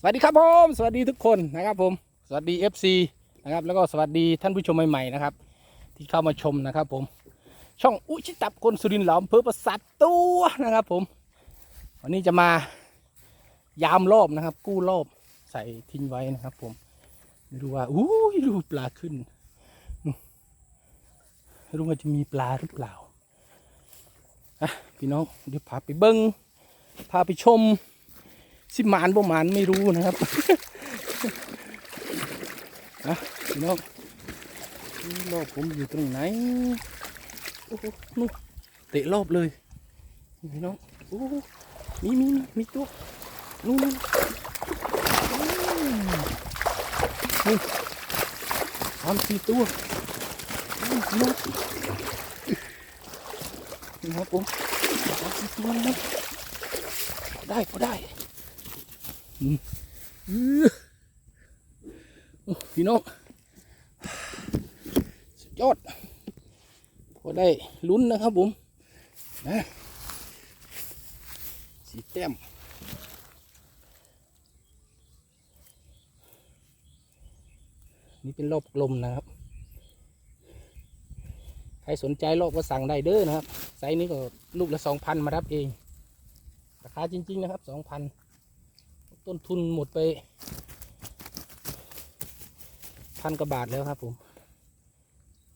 สวัสดีครับผมสวัสดีทุกคนนะครับผมสวัสดี FC นะครับแล้วก็สวัสดีท่านผู้ชมใหม่ๆนะครับที่เข้ามาชมนะครับผมช่องอุชิตับคนสุรินทร์หลอมเพื่อประสัตตัวนะครับผม วันนี้จะมายามรอบนะครับ กู้รอบใส่ทิ้งไว้นะครับ ผมไม่รู้ว่าอู้ยดูปลาขึ้นรู้ว่าจะมีปลาหรือเปล่าอะพี่น้องเดี๋ยวพาไปเบิ้งพาไปชม สิมานบ่มานไม่รู้นะครับนะพี่น้องนี่รอบผมอยู่ตรงไหนโอ้โหนู่นเตะรอบเลยนี่พี่น้องโอ้โหมีมีมีตัวนู่นนี่สามสี่ตัวนี่พี่น้องนี่ครับผมสามสี่ตัวนะได้พอได้ พี่น้องสุดยอด พอได้ลุ้นนะครับผมนะสีแต้มนี่เป็นรอบกลมนะครับ ใครสนใจรอบก็สั่งได้เด้อนะครับ ไซส์นี้ก็ลูกละสองพันมารับเอง ราคาจริง ๆ นะครับสองพัน ต้นทุนหมดไปพันกว่าบาทแล้วครับผม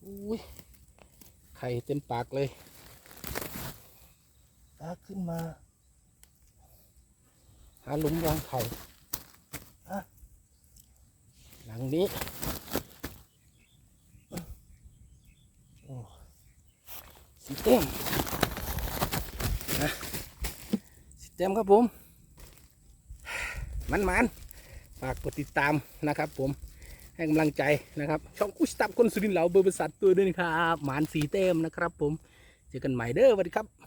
อุ้ยไข่เต็มปากเลยตาขึ้นมา หาหลุมวางไข่อะหลังนี้โอ้สีเต็มนะสีเต็มครับผม มันมันฝากกดติดตามนะครับ ผมให้กำลังใจนะครับ ช่องกุชตับคนสุรินทร์เหลาเบอร์บริษัทตัวด้วยนะครับหมานสีเต็มนะครับ ผมเจอกันใหม่เด้อสวัสดีครับ